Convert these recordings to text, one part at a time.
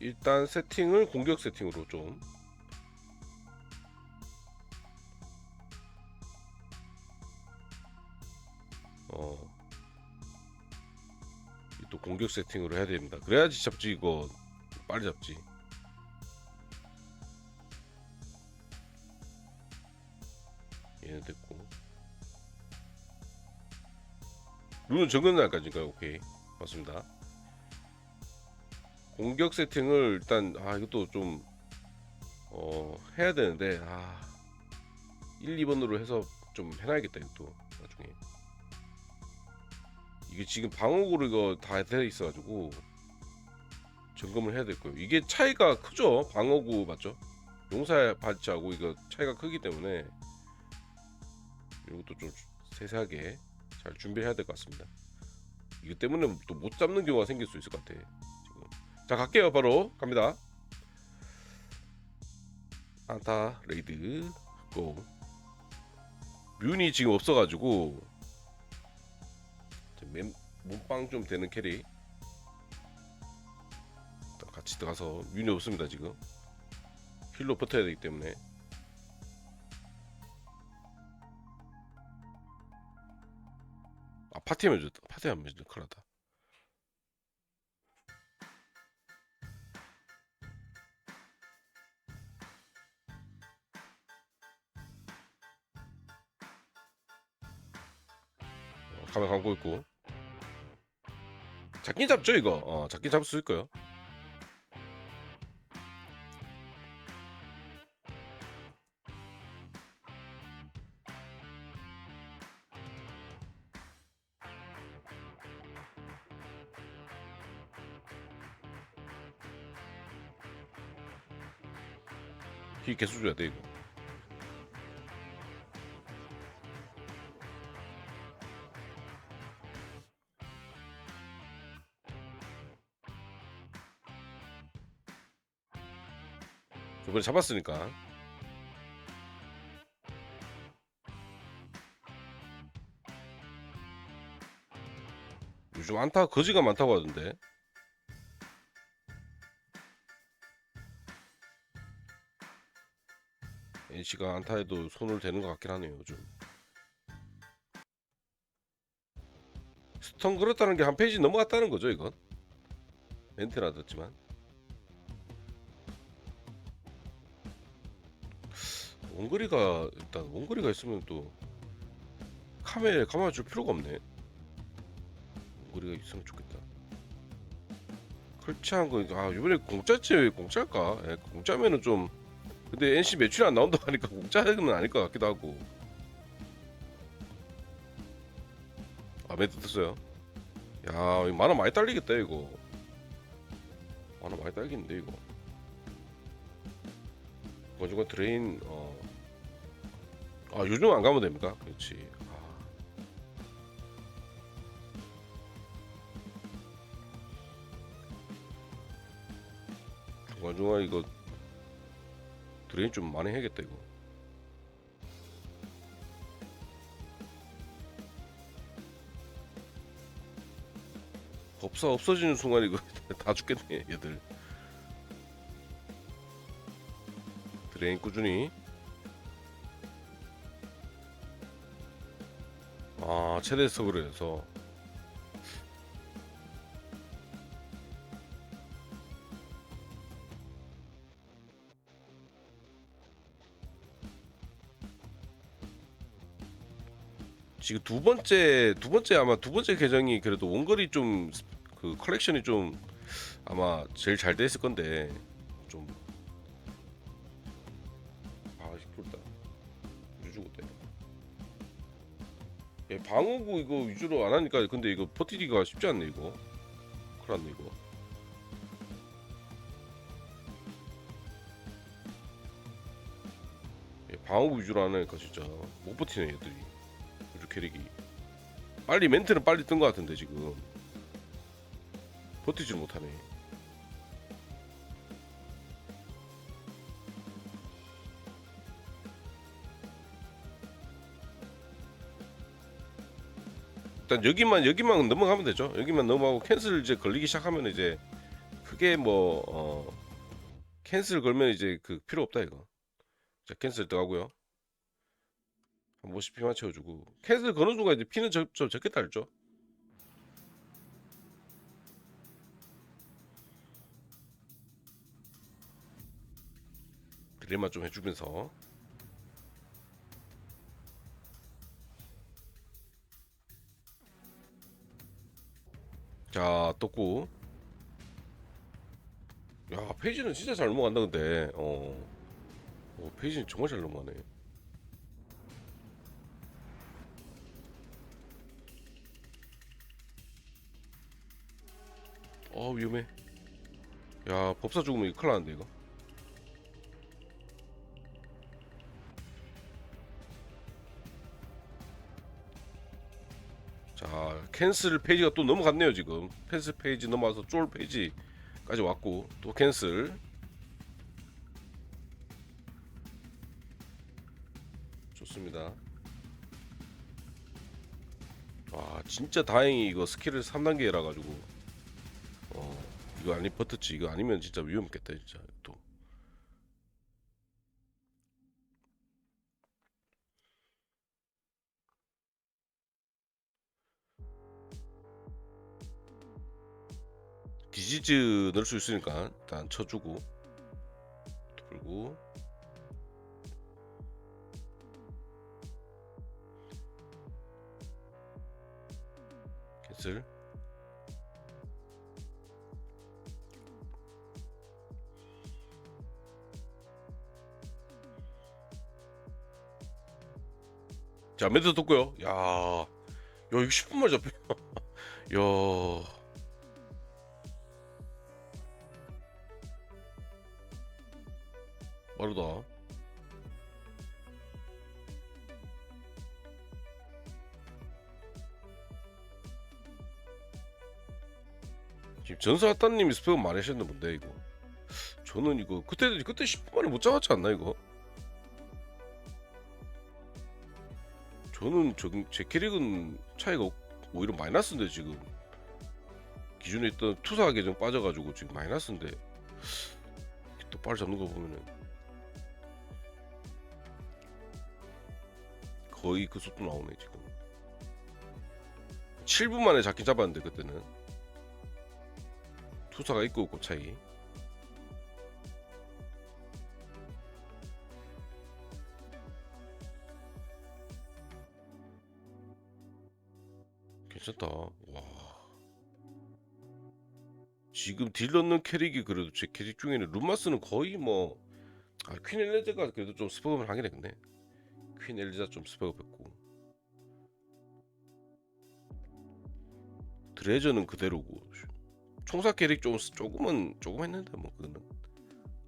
일단 세팅을 공격 세팅으로 좀 어. 이또 공격 세팅으로 해야 됩니다. 그래야지 잡지 이거 빨리 잡지. 얘는 됐고. 룰은 정근 날까지인가요? 오케이. 맞습니다. 공격 세팅을 일단 아 이것도 좀 어, 해야 되는데 아 1, 2번으로 해서 좀 해놔야겠다 이것도 나중에 이게 지금 방어구로 이거 다 돼 있어가지고 점검을 해야 될 거예요. 이게 차이가 크죠? 방어구 맞죠? 용사 바지하고 이거 차이가 크기 때문에 이것도 좀 세세하게 잘 준비해야 될 것 같습니다. 이거 때문에 또 못 잡는 경우가 생길 수 있을 것 같아. 자 갈게요. 바로 갑니다. 안타 레이드 고. 뮤니 지금 없어가지고 몸빵 좀 되는 또 같이 들어가서 뮤니 없습니다 지금 힐로 버텨야 되기 때문에 아 파티하면 좋다 파티하면 큰일 났다 어, 가면 감고 있고. 잡긴 잡죠 이거. 어 잡긴 잡을 수 있고요. 히 개수 줘야 돼 이거 저번에 잡았으니까. 요즘 안타 거지가 많다고 하던데. NC가 안타에도 손을 대는 것 같긴 하네요 요즘. 스턴 그렇다는 게 한 페이지 넘어갔다는 거죠 이건? 멘트나 듣지만 원거리가 일단 원거리가 있으면 또 카메라에 감아 줄 필요가 없네. 원거리가 있으면 좋겠다. 설치한 거, 아 이번에 공짜지 왜 공짜일까? 예, 공짜면은 좀 근데 NC 매출이 안 나온다고 하니까 공짜는 아닐 것 같기도 하고. 아 멘트 떴어요. 야 이거 만원 많이 딸리겠다 이거. 만원 많이 딸리겠는데 이거. 중간중간 드레인 어. 아 요즘 안 가면 됩니까? 그렇지. 아. 중간중간 이거 드레인 좀 많이 해야겠다 이거. 법사 없어지는 순간 이거 다 죽겠네 얘들. 레인 꾸준히. 아 최대 해서 지금 두 번째 두 번째 아마 두 번째 계정이 그래도 원거리 좀 그 컬렉션이 좀 아마 제일 잘돼 있을 건데 예, 방어구 이거 위주로 안 하니까 근데 이거 버티기가 쉽지 않네 이거. 큰일 났네 이거. 예, 방어구 위주로 안 하니까 진짜 못 버티네 얘들이. 우주 캐릭이. 빨리 멘트는 빨리 뜬 것 같은데 지금. 버티질 못하네. 일단 여기만 여기만 넘어가면 되죠. 여기만 넘어가고 캔슬 이제 걸리기 시작하면 이제 크게 뭐 어, 캔슬 걸면 이제 그 필요 없다 이거. 자 캔슬 들어가고요. 한 번씩 피만 채워주고 캔슬 거는 순간 이제 피는 저, 좀 적겠다 알죠? 드레만 좀 해주면서 자 떴고. 야 페이지는 진짜 잘 넘어간다 근데. 어, 어 페이지는 정말 잘 넘어가네. 어 위험해. 야 법사 죽으면 큰일 나는데 이거 캔슬 페이지가 또 넘어갔네요 지금. 캔슬 페이지 넘어와서 쫄 페이지까지 왔고 또 캔슬. 좋습니다. 와 진짜 다행히 이거 스킬을 3단계라 가지고. 어 이거 아니 버텼지 이거 아니면 진짜 위험했겠다 진짜 디지즈 넣을 수 있으니까 일단 쳐주고. 돌고 캔슬 자 매드 떴고요. 야, 야 이거 10분만 잡혀 야 빠르다. 지금 전사왔다님이 스펙은 많이 하셨는데 뭔데 이거? 저는 이거 그때 그때 10분 만에 못 잡았지 않나 이거? 저는 저, 제 캐릭은 차이가 없- 오히려 마이너스인데 지금 기존에 있던 투사 계정 빠져가지고 지금 마이너스인데 또 빨리 잡는 거 보면은 거의 그 속도 나오네 지금. 7분 만에 잡긴 잡았는데 그때는. 투사가 있고 없고 차이. 괜찮다. 와. 지금 딜 넣는 캐릭이 그래도 제 캐릭 중에는 룸마스는 거의 뭐 아, 퀸 엘레드가 그래도 좀 스포업을 하긴 했네 퀸 엘리자 좀 스펙업 했고. 드레저는 그대로고. 총사 캐릭 좀 조금은 조금 했는데 뭐 그거는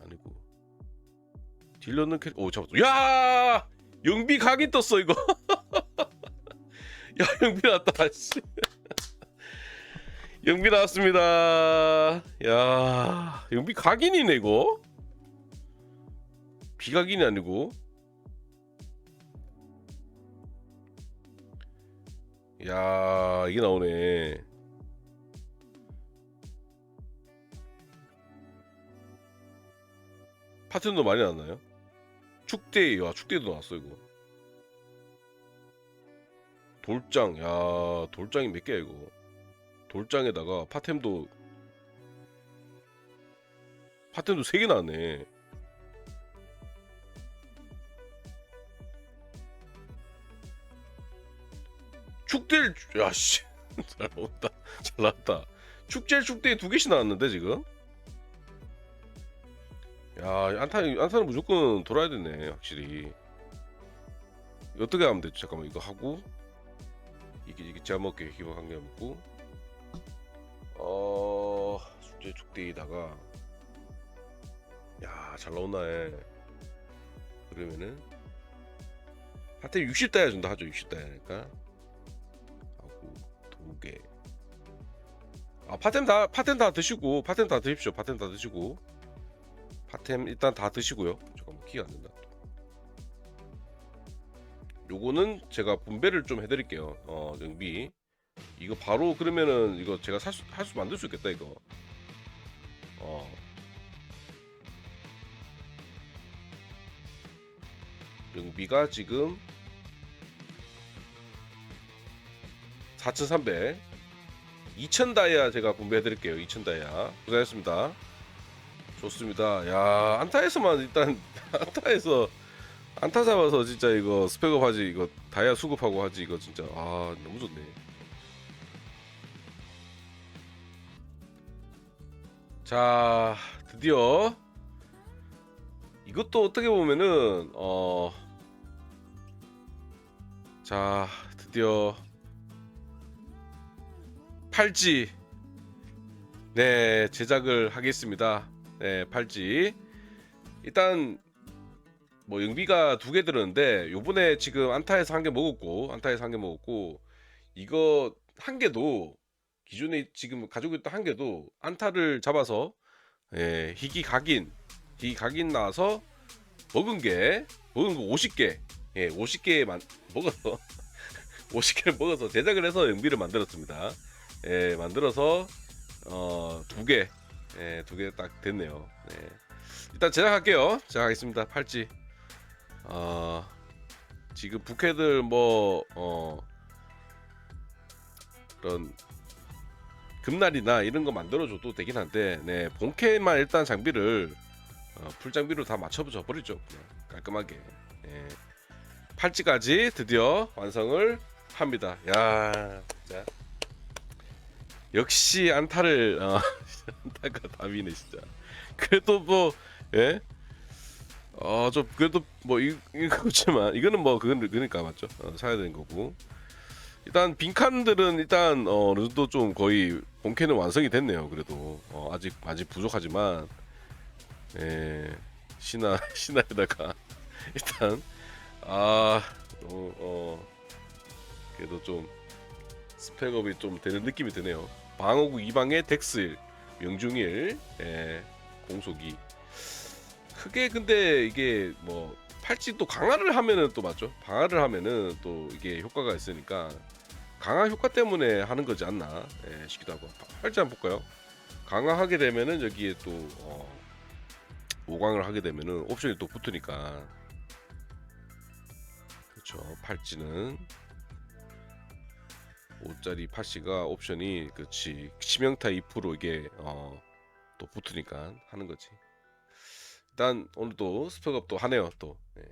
아니고. 딜러는 캐릭 오 잡았어 야! 영비 각인 떴어 이거. 야 영비 나왔다 씨. 영비 나왔습니다. 야 영비 각인이네 이거. 비각인이 아니고 야 이게 나오네. 파트너 많이 나왔나요? 축대 와 축대도 나왔어 이거. 돌장 야 돌장이 몇 개야 이거? 돌장에다가 파템도 파템도 3개 나왔네 축대를 야씨. 잘 나왔다. 잘 나왔다. 축제 축대 두 개씩 나왔는데 지금? 야 안타 안타는 무조건 돌아야 되네 확실히. 어떻게 하면 되지? 잠깐만 이거 하고. 이게 이게 제가 먹게. 기본 한개 먹고. 어 축제 축대에다가. 야 잘 나온다 해 그러면은. 하여튼 60다야 준다. 하죠. 60다야니까. 하고 두 개 아 파템 다 파템 다 드시고 파템 다 드십시오. 파템 다 드시고. 파템 일단 다 드시고요. 잠깐만 키가 안 된다. 요거는 제가 분배를 좀 해드릴게요. 어 정비. 이거 바로 그러면은 이거 제가 살 수 할 수 만들 수 있겠다 이거. 어. 영비가 지금 4,300 2,000 다이아 제가 분배해 드릴게요 2,000 다이아. 고생했습니다. 좋습니다. 야 안타에서만 일단 안타에서 안타 잡아서 진짜 이거 스펙업 하지 이거 다이아 수급하고 하지 이거 진짜. 아 너무 좋네. 자 드디어 이것도 어떻게 보면은 어 자 드디어 팔찌. 네 제작을 하겠습니다. 네 팔찌. 일단 뭐 영비가 두 개 들었는데 요번에 지금 안타에서 한 개 먹었고 안타에서 한 개 먹었고 이거 한 개도 기존에 지금 가지고 있던 한 개도 안타를 잡아서 예, 희귀 각인 희귀 각인 나와서 먹은 게 먹은 거 50개. 예, 50개 만 먹어서 50개를 먹어서 제작을 해서 영비를 만들었습니다. 예, 만들어서 어, 두 개, 예, 두 개 딱 됐네요. 네. 일단 제작할게요. 제작하겠습니다. 팔찌. 어, 지금 부캐들 뭐 어, 그런 금날이나 이런 거 만들어줘도 되긴 한데, 네, 본캐만 일단 장비를 어, 풀 장비로 다 맞춰줘 버리죠. 깔끔하게. 예. 팔찌까지 드디어 완성을 합니다. 야, 역시 안타를 어, 안타가 답이네 진짜. 그래도 뭐 예. 어, 좀 그래도 뭐 이, 이거지만 이거는 뭐 그건 그러니까 맞죠. 어, 사야 되는 거고. 일단 빈칸들은 일단 어, 어느 정도 좀 거의 본캐는 완성이 됐네요. 그래도 어, 아직 아직 부족하지만 예, 신화 신화에다가 일단 아 어, 어 그래도 좀 스펙업이 좀 되는 느낌이 드네요. 방어구 이방의 덱스 명중일 예, 공속이 크게 근데 이게 뭐 팔찌 또 강화를 하면은 또 맞죠? 강화를 하면은 또 이게 효과가 있으니까 강화 효과 때문에 하는 거지 않나 예, 싶기도 하고 팔찌 한번 볼까요? 강화하게 되면은 여기에 또 어, 5강을 하게 되면은 옵션이 또 붙으니까 그렇죠 팔찌는 5짜리 파시가 옵션이 그렇지 치명타 2% 이게 어, 또 붙으니까 하는 거지 일단 오늘도 스펙업 또 하네요 또 예.